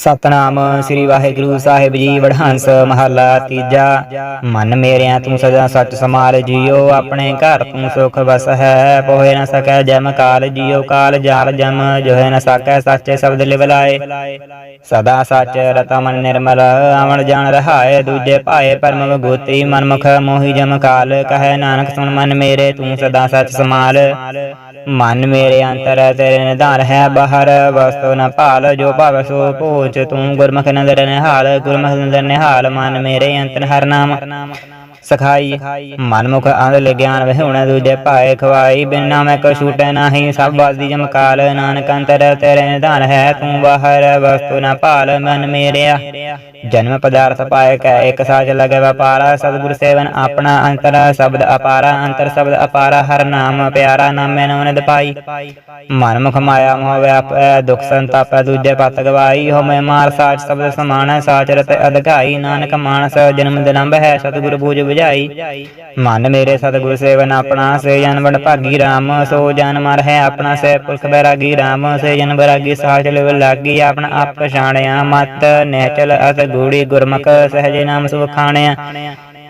ਸਤਨਾਮ ਸ੍ਰੀ ਵਾਹਿਗੁਰੂ ਸਾਹਿਬ ਜੀ ਵਡਹੰਸ ਮਹਲਾ ਤੀਜਾ। ਮਨ ਮੇਰਿਆਂ ਤੂੰ ਸਦਾ ਸੱਚ ਸਮਾਲ ਜੀਓ ਆਪਣੇ ਘਰ ਤੂੰ ਸੁਖ ਵਸ ਹੈ ਪੋਹੇ ਨ ਸਕੈ ਜਮ ਕਾਲ ਜੀਓ ਕਾਲ ਜਾਲ ਜਮ ਜੋਹਿ ਨ ਸਕੈ ਸਾਚੇ ਸ਼ਬਦ ਲਿਵ ਲਾਏ। ਸਦਾ ਸੱਚ ਰਤਾ ਮਨ ਨਿਰਮਲ ਆਵਣ ਜਾਣ ਰਹਾਏ ਦੂਜੇ ਭਾਏ ਪਰਮ ਵਿਭੂਤੀ ਮਨਮੁਖ ਮੋਹੀ ਜਮ ਕਾਲ। ਕਹੈ ਨਾਨਕ ਸੁਣ ਮਨ ਮੇਰੇ ਤੂੰ ਸਦਾ ਸੱਚ ਸਮਾਲ ਮਨ ਮੇਰੇ ਅੰਤਰ ਤੇਰੇ ਨਿਧਾਨ ਹੈ, ਬਾਹਰ ਵਸਤੂ ਨ ਭਾਲ, ਜੋ ਭਾਵ ਸੋ ਪੂਛ ਤੂੰ ਗੁਰਮੁਖ ਨਦਰ ਨਿਹਾਲ, ਗੁਰਮੁਖ ਨਦਰ ਨਿਹਾਲ, ਮਨ ਮੇਰੇ ਅੰਤਰ ਹਰ ਨਾਮ। ਸਖਾਈ, ਮਨਮੁਖ ਅੰਧ ਲਗਿਆਨ ਵਹਿਉਣ ਦੂਜੇ ਭਾਏ ਖਵਾਈ। ਬਿਨਾ ਮੈਂ ਕੋ ਛੂਟੈ ਨਾਹੀ, ਸਭ ਬਾਦੀ ਜਮਕਾਲ ਨਾਨਕ ਅੰਤਰ ਤੇਰੇ ਨਿਧਾਨ ਹੈ, ਤੂੰ ਬਾਹਰ ਵਸਤੂ ਨ ਭਾਲ, ਮਨ ਮੇਰਿਆ। ਜਨਮ ਪਦਾਰਥ ਪਾਏ ਕੈ, ਇੱਕ ਸਾਜ ਲਗੈ ਵਪਾਰਾ। ਸਤਿਗੁਰ ਸੇਵਨ ਆਪਣਾ ਅੰਤਰ, ਸ਼ਬਦ ਅਪਾਰਾ। ਅੰਤਰ, ਸ਼ਬਦ ਅਪਾਰਾ, ਹਰ ਨਾਮ ਪਿਆਰਾ, ਨਾਮੇ ਨੋ ਪਾਈ। ਮਨ ਮੁਖ ਮਾਇਆ ਮੋਹ ਵਿਆਪੈ, ਦੁਖ ਸੰਤਾਪ, ਦੂਜੇ ਪਤ ਗਵਾਈ। ਹੋ ਮੈਂ ਮਾਰ ਸਾਚ, ਸ਼ਬਦ ਸਮਾਨ ਸਾਚ ਰਤ ਅਧਿਕਾਈ। ਨਾਨਕ ਮਾਨਸ, ਜਨਮ ਦਿਲੰਬ ਹੈ, ਸਤਿਗੁਰ ਬੂਝ 부ਝਾਈ ਮਨ ਮੇਰੇ ਸਤਿਗੁਰ ਸੇਵਨ, ਆਪਣਾ ਸੇ ਜਨ ਵਡ ਭਾਗੀ RAM ਸੋ ਜਨ ਮਰ ਹੈ ਆਪਣਾ ਸੇ ਪੁਰਖ ਬੈਰਾਗੀ RAM ਸੇ ਜਨ ਬੈਰਾਗੀ ਸਾਚ ਲਿਵ ਲਾਗੀ, ਆਪਣਾ ਆਪ ਪਛਾਣਿਆ, ਮਤ ਨਹਿਚਲ ਅਸ ਗੂੜੀ ਗੁਰਮੁਖ, ਸਹਜੇ ਨਾਮ ਸੁਖ ਖਾਣਿਆ।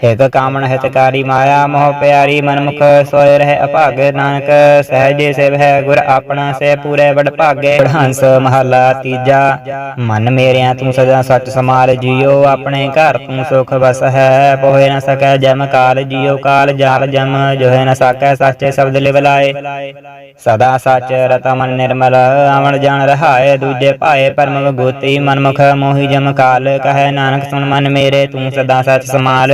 ਹਿਤ ਕਾਮਣ ਹਿਤਕਾਰੀ ਮਾਇਆ, ਮੋਹ ਪਿਆਰੀ ਮਨਮੁਖ ਸੋਇ ਰਹਿ ਅਭਾਗ ਨਾਨਕ, ਸਹਜੇ ਸੇਵ ਹੈ ਗੁਰ ਆਪਣਾ, ਸੇ ਪੂਰੇ ਵਡ ਭਾਗੇ। ਹੰਸ ਮਹਲਾ ਤੀਜਾ, ਮਨ ਮੇਰਿਆਂ ਤੂੰ ਸਦਾ ਸੱਚ ਸਮਾਲ ਜੀਓ, ਆਪਣੇ ਘਰ ਤੂੰ ਸੁਖ ਵਸ ਹੈ, ਪੋਹੇ ਨ ਸਕੈ ਜਮ ਕਾਲ ਜੀਓ, ਕਾਲ ਜਾਲ ਜਮ, ਜੋਹਿ ਨ ਸਕੈ ਸਾਚੇ ਸ਼ਬਦ ਲਿਵ ਸਦਾ ਸੱਚ ਰਤਾ ਮਨ ਨਿਰਮਲ, ਆਵਣ ਜਾਣ ਰਹਾਏ, ਦੂਜੇ ਭਾਏ ਪਰਮ ਵਿਭੂਤੀ ਮਨਮੁਖ, ਮੋਹੀ ਜਮ ਕਾਲ, ਕਹੈ ਨਾਨਕ ਸੁਣ ਮਨ ਮੇਰੇ, ਤੂੰ ਸਦਾ ਸੱਚ ਸਮਾਲ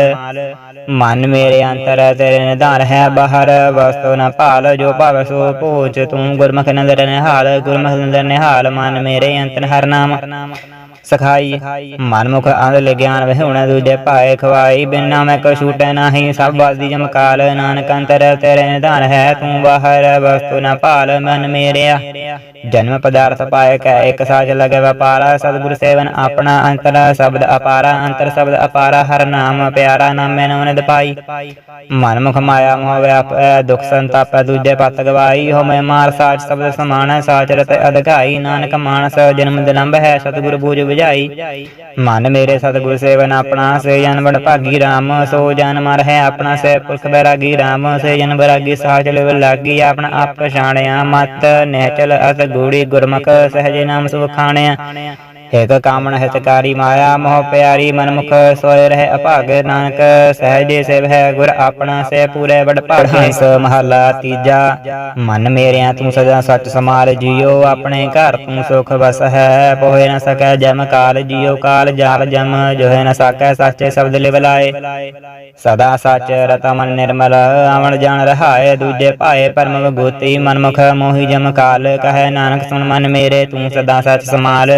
ਮਨ ਮੇਰੇ ਅੰਤਰ ਤੇਰੇ ਨਿਧਾਨ ਹੈ, ਬਾਹਰ ਵਸਤੂ ਨਾ ਭਾਲ, ਜੋ ਭਾਵ ਸੋ ਪੂਛ ਤੂੰ ਗੁਰਮੁਖ ਨਦਰ ਨਿਹਾਲ, ਗੁਰਮੁਖ ਨਦਰ ਨਿਹਾਲ। ਮਨ ਮੇਰੇ ਅੰਤਰ ਹਰ ਨਾਮ। ਸਖਾਈ, ਮਨਮੁਖ ਅੰਧ ਗਿਆਨ ਵਹਿਉਣ ਦੂਜੇ ਭਾਏ ਖਵਾਈ, ਬਿਨਾ ਮੈਂ ਕੋ ਛੂਟੈ ਨਾਹੀ, ਸਭ ਬਾਦੀ ਜਮਕਾਲ ਨਾਨਕ ਅੰਤਰ ਤੇਰੇ ਨਿਧਾਨ ਹੈ, ਤੂੰ ਬਾਹਰ ਵਸਤੂ ਨ ਭਾਲ, ਮਨ ਮੇਰਿਆ। ਜਨਮ ਪਦਾਰਥ ਪਾਏ ਕੈ, ਇੱਕ ਸਾਜ ਲਗੈ ਵਪਾਰਾ, ਸਤਿਗੁਰ ਸੇਵਨ ਆਪਣਾ ਅੰਤਰ, ਸ਼ਬਦ ਅਪਾਰਾ, ਅੰਤਰ ਸ਼ਬਦ ਅਪਾਰਾ, ਹਰ ਨਾਮ ਪਿਆਰਾ, ਨਾਮੇ ਨੋ ਨਿਦ ਪਾਈ। ਮਨਮੁਖ ਮਾਇਆ ਮੋਹ ਵਿਆਪੈ ਦੁਖ ਸੰਤਾਪ, ਦੂਜੇ ਪਤ ਗਵਾਈ ਹੋ ਮੈਂ ਮਾਰ ਸਾਚ ਸ਼ਬਦ ਸਮਾਨ ਸਾਚ ਰਤ ਅਧਿਕਾਈ, ਨਾਨਕ ਮਾਨਸ, ਜਨਮ ਦਿਲੰਬ ਹੈ, ਸਤਿਗੁਰ ਬੂਝ 부ਝਾਈ ਮਨ ਮੇਰੇ ਸਤਿਗੁਰ ਸੇਵਨ ਆਪਣਾ ਸੇ ਜਨ ਵਡ ਭਾਗੀ RAM ਸੋ ਜਨ ਮਰ ਹੈ ਆਪਣਾ ਸੇ ਪੁਰਖ ਬੈਰਾਗੀ RAM ਸੇ ਜਨ ਬੈਰਾਗੀ ਸਾਚ ਲਿਵ ਲਾਗੀ, ਆਪਣਾ ਆਪ ਪਛਾਣਿਆ, ਮਤ ਨਹਿਚਲ ਅਤ, ਗੂੜੀ ਗੁਰਮੁਖ, ਸਹਜੇ ਨਾਮ ਸੁਖ ਖਾਣਿਆ। ਏਕ ਕਾਮਣ ਹਿਤਕਾਰੀ ਮਾਇਆ, ਮੋਹ ਪਿਆਰੀ ਮਨਮੁਖ ਸੋਇ ਰਹਿ ਅਭਾਗ ਨਾਨਕ, ਸਹਜੇ ਸੇਵ ਹੈ ਗੁਰ ਆਪਣਾ, ਸੇ ਪੂਰੇ ਵਡ ਹੰਸ ਮਹਲਾ ਤੀਜਾ, ਮਨ ਮੇਰਿਆਂ ਤੂੰ ਸਦਾ ਸੱਚ ਸਮਾਲ ਜੀਓ, ਆਪਣੇ ਘਰ ਤੂੰ ਸੁਖ ਵਸ ਹੈ, ਪੋਹੇ ਨ ਸਕੈ ਜਮ ਕਾਲ ਜੀਓ, ਕਾਲ ਜਾਲ ਜਮ, ਜੋਹਿ ਨ ਸਕੈ ਸਾਚੇ ਸ਼ਬਦ ਲਿਵ ਸਦਾ ਸੱਚ ਰਤਾ ਮਨ ਨਿਰਮਲ, ਆਵਣ ਜਾਣ ਰਹਾਏ, ਦੂਜੇ ਭਾਏ ਪਰਮ ਵਿਭੂਤੀ ਮਨਮੁਖ, ਮੋਹੀ ਜਮ ਕਾਲ, ਕਹੈ ਨਾਨਕ ਸੁਣ ਮਨ ਮੇਰੇ, ਤੂੰ ਸਦਾ ਸੱਚ ਸਮਾਲ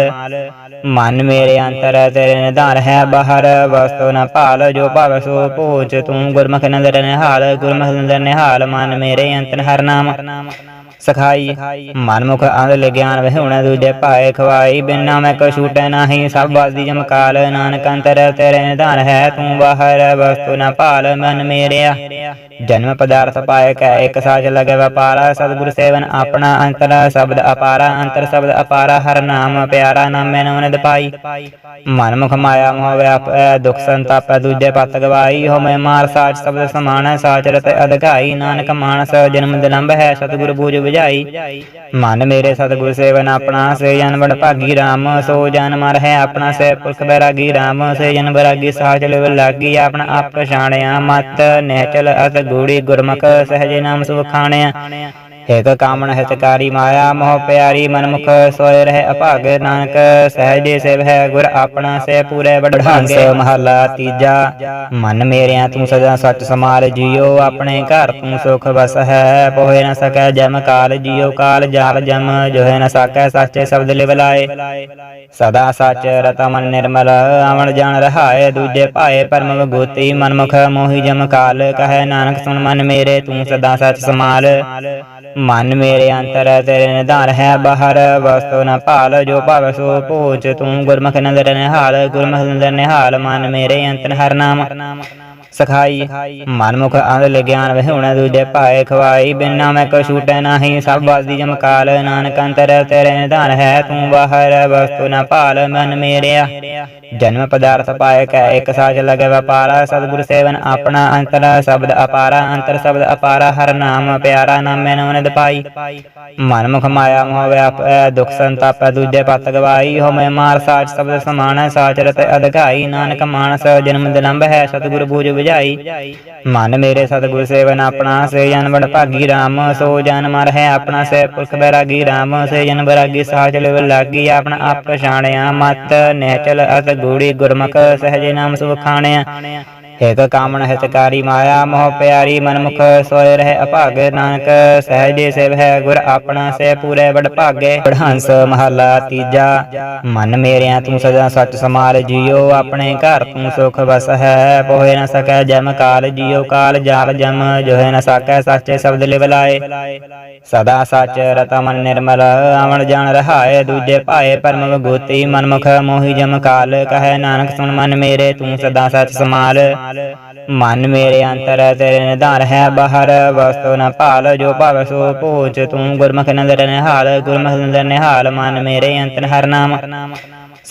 ਮਨ ਮੇਰੇ ਅੰਤਰ ਤੇਰੇ ਨਿਧਾਨ ਹੈ, ਬਾਹਰ ਵਸਤੂ ਨ ਭਾਲ, ਜੋ ਭਾਵ ਸੋ ਪੂਛ ਤੂੰ ਗੁਰਮੁਖ ਨਦਰ ਨਿਹਾਲ, ਗੁਰਮੁਖ ਨਦਰ ਨਿਹਾਲ, ਮਨ ਮੇਰੇ ਅੰਤਰ ਹਰ ਨਾਮ। ਸਖਾਈ, ਮਨਮੁਖ ਅੰਧ ਗਿਆਨ ਵਹਿਉਣ ਦੂਜੇ ਭਾਏ ਖਵਾਈ, ਬਿਨਾ ਮੈਂ ਕੋ ਛੂਟੈ ਨਾਹੀ ਸਭ ਬਾਦੀ ਜਮਕਾਲ, ਨਾਨਕ ਅੰਤਰ ਤੇਰੇ ਨਿਧਾਨ ਹੈ, ਤੂੰ ਬਾਹਰ ਵਸਤੂ ਨ ਭਾਲ, ਮਨ ਮੇਰਿਆ। ਜਨਮ ਪਦਾਰਥ ਪਾਏ ਕੈ, ਇੱਕ ਸਾਜ ਲਗੈ ਵਪਾਰਾ, ਸਤਿਗੁਰ ਸੇਵਨ ਆਪਣਾ ਅੰਤਰ, ਸ਼ਬਦ ਅਪਾਰਾ, ਅੰਤਰ ਸ਼ਬਦ ਅਪਾਰਾ, ਹਰ ਨਾਮ ਪਿਆਰਾ, ਨਾਮੇ ਨੋ ਨਿਦ ਪਾਈ। ਮਨਮੁਖ ਮਾਇਆ ਮੋਹ ਵਿਆਪੈ ਦੁਖ ਸੰਤਾਪ ਦੂਜੇ ਪਤ ਗਵਾਈ ਹੋ ਮੈਂ ਮਾਰ ਸਾਚ ਸ਼ਬਦ ਸਮਾਨ ਸਾਚ ਰਤ ਅਧਿਕਾਈ, ਨਾਨਕ ਮਾਨਸ, ਜਨਮ ਦਿਲੰਬ ਹੈ, ਸਤਿਗੁਰ ਬੂਝ 부ਝਾਈ ਮਨ ਮੇਰੇ ਸਤਿਗੁਰ ਸੇਵਨ, ਆਪਣਾ ਸੇ ਜਨ ਵਡ ਭਾਗੀ RAM ਸੋ ਜਨ ਮਰ ਹੈ ਆਪਣਾ ਸੇ ਪੁਰਖ ਬੈਰਾਗੀ RAM ਸੇ ਜਨ ਬੈਰਾਗੀ ਸਾਚ ਲਿਵ ਲਾਗੀ, ਆਪਣਾ ਆਪ ਪਛਾਣਿਆ, ਮਤ ਨਹਿਚਲ ਅਤ ਗੂੜੀ ਗੁਰਮੁਖ, ਸਹਜੇ ਨਾਮ ਸੁਖ ਖਾਣਿਆ। ਏਕ ਕਾਮਣ ਹਿਤਕਾਰੀ ਮਾਇਆ ਮੋਹ ਪਿਆਰੀ ਮਨਮੁਖ ਸੋਇ ਰਹਿ ਅਭਾਗ ਨਾਨਕ, ਸਹਜੇ ਸੇਵ ਹੈ ਗੁਰ ਆਪਣਾ, ਸੇ ਪੂਰੇ ਵਡ ਮਹਲਾ ਤੀਜਾ, ਮਨ ਮੇਰਿਆਂ ਤੂੰ ਸਦਾ ਸੱਚ ਸਮਾਲ ਜੀਓ, ਆਪਣੇ ਘਰ ਤੂੰ ਸੁਖ ਵਸ ਹੈ, ਪੋਹੇ ਨ ਸਕੈ ਜਮ ਕਾਲ ਜੀਓ, ਕਾਲ ਜਾਲ ਜਮ, ਜੋਹਿ ਨ ਸਕੈ ਸਾਚੇ ਸ਼ਬਦ ਲਿਵ ਲਾਏ। ਸਦਾ ਸੱਚ ਰਤਾ ਮਨ ਨਿਰਮਲ, ਆਵਣ ਜਾਣ ਰਹਾਏ, ਦੂਜੇ ਭਾਏ ਪਰਮ ਵਿਭੂਤੀ ਮਨਮੁਖ, ਮੋਹੀ ਜਮ ਕਾਲ, ਕਹੈ ਨਾਨਕ ਸੁਣ ਮਨ ਮੇਰੇ, ਤੂੰ ਸਦਾ ਸੱਚ ਸਮਾਲ ਮਨ ਮੇਰੇ ਅੰਤਰ ਤੇਰੇ ਨਿਧਾਨ ਹੈ, ਬਾਹਰ ਵਸਤੂ ਨ ਭਾਲ, ਜੋ ਭਾਵ ਸੋ ਪੂਛ ਤੂੰ ਗੁਰਮੁਖ ਨੰਦਰ ਨਿਹਾਲ, ਗੁਰਮੁਖ ਨੰਦਰ ਨਿਹਾਲ, ਮਨ ਮੇਰੇ ਅੰਤਰ ਹਰ ਨਾਮ। ਸਖਾਈ, ਮਨਮੁਖ ਅੰਧ ਲਗਿਆਨ ਵਹਿਉਣਾ ਦੂਜੇ ਭਾਏ ਖਵਾਈ, ਬਿਨਾ ਮੈਂ ਕੋ ਛੂਟੈ ਨਾਹੀ, ਸਭ ਵਾਦੀ ਜਮਕਾਲ ਨਾਨਕ ਅੰਤਰ ਤੇਰੇ ਨਿਧਾਨ ਹੈ, ਤੂੰ ਬਾਹਰ ਵਸਤੂ ਨ ਭਾਲ, ਮਨ ਮੇਰਿਆ। ਜਨਮ ਪਦਾਰਥ ਪਾਏ ਕੈ, ਇੱਕ ਸਾਜ ਲਗੇ ਵਪਾਰਾ, ਸਤਿਗੁਰ ਸੇਵਨ ਆਪਣਾ ਅੰਤਰ, ਸ਼ਬਦ ਅਪਾਰਾ, ਅੰਤਰ ਸ਼ਬਦ ਅਪਾਰਾ, ਹਰ ਨਾਮ ਪਿਆਰਾ, ਨਾਮੇ ਨੋ ਨਿਦ ਪਾਈ। ਮਨਮੁਖ ਮਾਇਆ ਮੋਹ ਵਿਆਪੈ, ਦੁਖ ਸੰਤਾਪ, ਦੂਜੇ ਪਤ ਗਵਾਈ ਹੋ ਮੈਂ ਮਾਰ ਸਾਚ ਸ਼ਬਦ ਸਮਾਨ ਸਾਚ ਰਤ ਅਧਿਕਾਈ, ਨਾਨਕ ਮਾਨਸ, ਜਨਮ ਦਿਲੰਬ ਹੈ, ਸਤਿਗੁਰ ਬੂਝ 부ਝਾਈ ਮਨ ਮੇਰੇ ਸਤਿਗੁਰ ਸੇਵਨ, ਆਪਣਾ ਸੇ ਜਨ ਬੜ ਭਾਗੀ RAM ਸੋ ਜਨ ਮਰ ਹੈ ਆਪਣਾ ਸੇ ਪੁਰਖ ਬੈਰਾਗੀ RAM ਸੇ ਜਨ ਬੈਰਾਗੀ ਸਾਹ ਲਿਵ ਲਾਗੀ ਆਪਣਾ ਆਪ ਪਛਾਣਿਆ, ਮਤ ਨਿਹਚਲ ਅਤ ਗੂੜੀ ਗੁਰਮੁਖ, ਸਹਜੇ ਨਾਮ ਸੁਖ ਖਾਣਿਆ ਏਕ ਕਾਮਣ ਹਿਤਕਾਰੀ ਮਾਇਆ, ਮੋਹ ਪਿਆਰੀ ਮਨਮੁਖ, ਸੋਏ ਰਹਿ ਅਭਾਗੇ ਨਾਨਕ, ਸਹਜੇ ਸੇਵ ਹੈ ਗੁਰ ਆਪਣਾ, ਸੇ ਪੂਰੇ ਵਡ ਭਾਗੇ। ਬੜਹੰਸ ਮਹਲਾ ਤੀਜਾ, ਮਨ ਮੇਰਿਆਂ ਤੂੰ ਸਦਾ ਸੱਚ ਸਮਾਲ ਜੀਓ, ਆਪਣੇ ਘਰ ਤੂੰ ਸੁਖ ਵਸ ਹੈ। ਪੋਹੇ ਨ ਸਕੈ ਜਮ ਕਾਲ ਜੀਓ, ਕਾਲ ਜਾਲ ਜਮ, ਜੋਹਿ ਨ ਸਕੈ ਸੱਚੇ ਸ਼ਬਦ ਲਿਵ ਲਾਏ। ਸਦਾ ਸੱਚ ਰਤ ਮਨ ਨਿਰਮਲ, ਆਵਣ ਜਾਣ ਰਹਾਏ, ਦੂਜੇ ਭਾਏ ਪਰਮ ਵਿਗੂਤੀ ਮਨਮੁਖ, ਮੋਹੀ ਜਮ ਕਾਲ, ਕਹੈ ਨਾਨਕ ਸੁਣ ਮਨ ਮੇਰੇ, ਤੂੰ ਸਦਾ ਸੱਚ ਸਮਾਲ ਮਨ ਮੇਰੇ ਅੰਤਰ ਤੇਰੇ ਨਿਧਾਨ ਹੈ, ਬਾਹਰ ਵਸਤੂ ਨ ਭਾਲ, ਜੋ ਭਾਵ ਸੋ ਪੂਛ ਤੂੰ ਗੁਰਮੁਖ ਨਦਰ ਨਿਹਾਲ, ਗੁਰਮੁਖ ਨਦਰ ਨਿਹਾਲ, ਮਨ ਮੇਰੇ ਅੰਤਰ ਹਰ ਨਾਮ।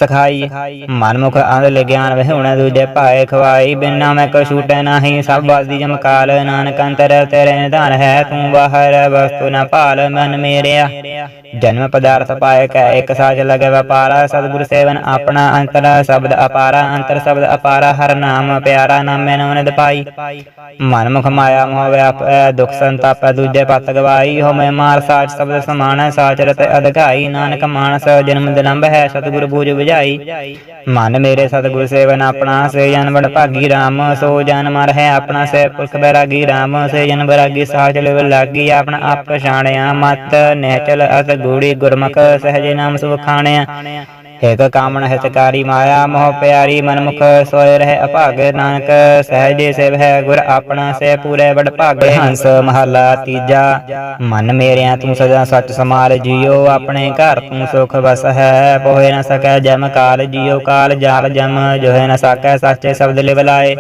ਸਖਾਈ, ਮਨਮੁਖ ਅੰਧ ਲਗਿਆਨ ਵਹਿਉਣਾ ਦੂਜੇ ਭਾਏ ਖਵਾਈ, ਬਿਨਾ ਮੈਂ ਕੋ ਛੂਟੈ ਨਾਹੀ, ਸਭ ਵਾਦੀ ਜਮਕਾਲ ਨਾਨਕ ਅੰਤਰ ਤੇਰੇ ਨਿਧਾਨ ਹੈ, ਤੂੰ ਬਾਹਰ ਵਸਤੂ ਨ ਭਾਲ, ਮਨ ਮੇਰਿਆ। ਜਨਮ ਪਦਾਰਥ ਪਾਏ ਕੈ, ਇੱਕ ਸਾਜ ਲਗੇ ਵਪਾਰਾ, ਸਤਿਗੁਰ ਸੇਵਨ ਆਪਣਾ ਅੰਤਰ, ਸ਼ਬਦ ਅਪਾਰਾ, ਅੰਤਰ ਸ਼ਬਦ ਅਪਾਰਾ, ਹਰ ਨਾਮ ਪਿਆਰਾ, ਨਾਮੇ ਨੋ ਨਿਦ ਪਾਈ। ਮਨਮੁਖ ਮਾਇਆ ਮੋਹ ਵਿਆਪੈ, ਦੁਖ ਸੰਤਾਪ, ਦੂਜੇ ਪਤ ਗਵਾਈ ਹੋਮੈ ਮਾਰ ਸਾਚ ਸ਼ਬਦ ਸਮਾਨ ਸਾਚ ਰਤ ਅਧਿਕਾਈ, ਨਾਨਕ ਮਾਨਸ, ਜਨਮ ਦਿਲੰਬ ਹੈ, ਸਤਿਗੁਰ ਬੂਝ 부ਝਾਈ ਮਨ ਮੇਰੇ ਸਤਿਗੁਰ ਸੇਵਨ, ਆਪਣਾ ਸੇ ਜਨ ਵਡ ਭਾਗੀ RAM ਸੋ ਜਨ ਮਰ ਹੈ ਆਪਣਾ ਸੇ ਪੁਰਖ ਬੈਰਾਗੀ RAM ਸੇ ਜਨ ਬੈਰਾਗੀ ਸਾਚ ਲਿਵ ਲਾਗੀ, ਆਪਣਾ ਆਪ ਪਛਾਣਿਆ, ਮਤ ਨਿਹਚਲ ਅਤ ਗੂੜੀ ਗੁਰਮੁਖ, ਸਹਜੇ ਨਾਮ ਸੁਖ ਖਾਣਿਆ। ਹਿਤ ਕਾਮਣ ਹਿਤਕਾਰੀ ਮਾਇਆ, ਮੋਹ ਪਿਆਰੀ ਮਨਮੁਖ ਸੋਇ ਰਹਿ ਅਭਾਗੇ ਨਾਨਕ, ਸਹਜੇ ਸੇਵ ਹੈ ਗੁਰ ਆਪਣਾ, ਸੇ ਪੂਰੇ ਵਡ ਭਾਗੇ ਹੰਸ ਮਹਲਾ ਤੀਜਾ। ਮਨ ਮੇਰਿਆਂ ਤੂੰ ਸਦਾ ਸੱਚ ਸਮਾਲ ਜੀਓ, ਆਪਣੇ ਘਰ ਤੂੰ ਸੁਖ ਵਸ ਹੈ, ਪੋਹੇ ਨ ਸਕੈ ਜਮ ਕਾਲ ਜੀਓ, ਕਾਲ ਜਾਲ ਜਮ, ਜੋਹਿ ਨ ਸਕੈ ਸੱਚੇ ਸ਼ਬਦ ਲਿਵ ਲਾਏ।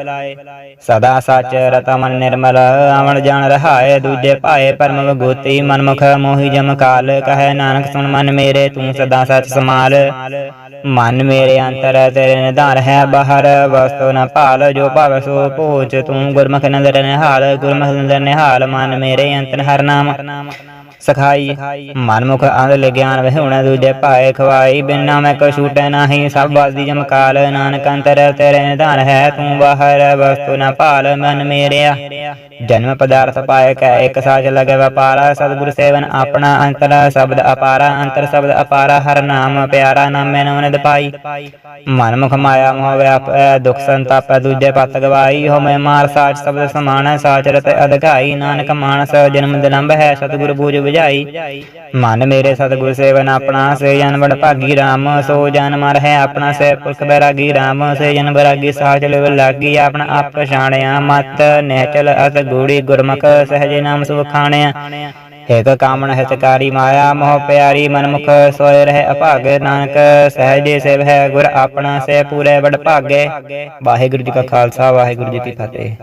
ਸਦਾ ਸੱਚ ਰਤ ਮਨ ਨਿਰਮਲ, ਆਵਣ ਜਾਣ ਰਹਾਏ, ਦੂਜੇ ਭਾਏ ਪਰਮ ਵਿਗੂਤੀ ਮਨਮੁਖ, ਮੋਹੀ ਜਮ ਕਾਲ, ਕਹੈ ਨਾਨਕ ਸੁਣ ਮਨ ਮੇਰੇ, ਤੂੰ ਸਦਾ ਸੱਚ ਸਮਾਲ ਮਨ ਮੇਰੇ ਅੰਤਰ ਤੇਰੇ ਨਿਧਾਨ ਹੈ, ਬਾਹਰ ਵਸਤੂ ਨ ਭਾਲ, ਜੋ ਭਾਵ ਸੋ ਪੂਛ, ਤੂੰ ਗੁਰਮੁਖ ਨੰਦਰ ਨਿਹਾਲ, ਗੁਰਮੁਖ ਨੰਦਰ ਨਿਹਾਲ, ਮਨ ਮੇਰੇ ਅੰਤਰ ਹਰ ਨਾਮ। ਸਖਾਈ, ਮਨਮੁਖ ਅੰਧ ਲਗਿਆਨ ਵਹਿਉਣਾ ਦੂਜੇ ਭਾਏ ਖਵਾਈ, ਬਿਨਾ ਮੈਂ ਕੋ ਛੂਟੈ ਨਾਹੀ ਸਭ ਵਾਦੀ ਜਮਕਾਲ ਨਾਨਕ ਅੰਤਰ ਤੇਰੇ ਨਿਧਾਨ ਹੈ, ਤੂੰ ਬਾਹਰ ਵਸਤੂ ਨ ਭਾਲ, ਮਨ ਮੇਰਿਆ। ਜਨਮ ਪਦਾਰਥ ਪਾਏ ਕੈ, ਇੱਕ ਸਾਜ ਲਗੇ ਵਪਾਰਾ, ਸਤਿਗੁਰ ਸੇਵਨ ਆਪਣਾ ਅੰਤਰ, ਸ਼ਬਦ ਅਪਾਰਾ, ਅੰਤਰ ਸ਼ਬਦ ਅਪਾਰਾ, ਹਰ ਨਾਮ ਪਿਆਰਾ, ਨਾਮੇ ਨੋ ਨਿਦ ਪਾਈ। ਮਨਮੁਖ ਮਾਇਆ ਮੋਹ ਵਿਆਪੈ, ਦੁਖ ਸੰਤਾਪ, ਦੂਜੇ ਪਤ ਗਵਾਈ ਹੋ ਮੈਂ ਮਾਰ ਸਾਚ, ਸ਼ਬਦ ਸਮਾਨ ਸਾਚ ਰਤ ਅਧਿਕਾਈ, ਨਾਨਕ ਮਾਨਸ, ਜਨਮ ਦਿਲੰਬ ਹੈ, ਸਤਿਗੁਰ ਬੂਝ 부ਝਾਈ ਮਨ ਮੇਰੇ ਸਤਿਗੁਰ ਸੇਵਨ, ਆਪਣਾ ਸੇ ਜਨ ਵਡ ਭਾਗੀ RAM ਸੋ ਜਨ ਮਰ ਹੈ ਆਪਣਾ ਸੇ ਪੁਰਖ ਬੈਰਾਗੀ RAM ਸੇ ਜਨ ਬੈਰਾਗੀ ਸਾਚ ਲਿਵ ਲਾਗੀ, ਆਪਣਾ ਆਪ ਪਛਾਣਿਆ, ਮਤ ਨਿਹਚਲ ਅਤ ਗੂੜੀ ਗੁਰਮੁਖ, ਸਹਜੇ ਨਾਮ ਸੁਖ ਖਾਣਿਆ। ਏਕ ਕਾਮਣ ਹਿਤਕਾਰੀ ਮਾਇਆ, ਮੋਹ ਪਿਆਰੀ ਮਨਮੁਖ, ਸੋਏ ਰਹਿ ਅਭਾਗੇ ਨਾਨਕ, ਸਹਜੇ ਸੇਵ ਹੈ ਗੁਰ ਆਪਣਾ ਸੇ ਪੂਰੇ ਵਡ ਭਾਗੇ ਵਾਹਿਗੁਰੂ ਜੀ ਕਾ ਖਾਲਸਾ, ਵਾਹਿਗੁਰੂ ਜੀ ਕੀ ਫਤਿਹ।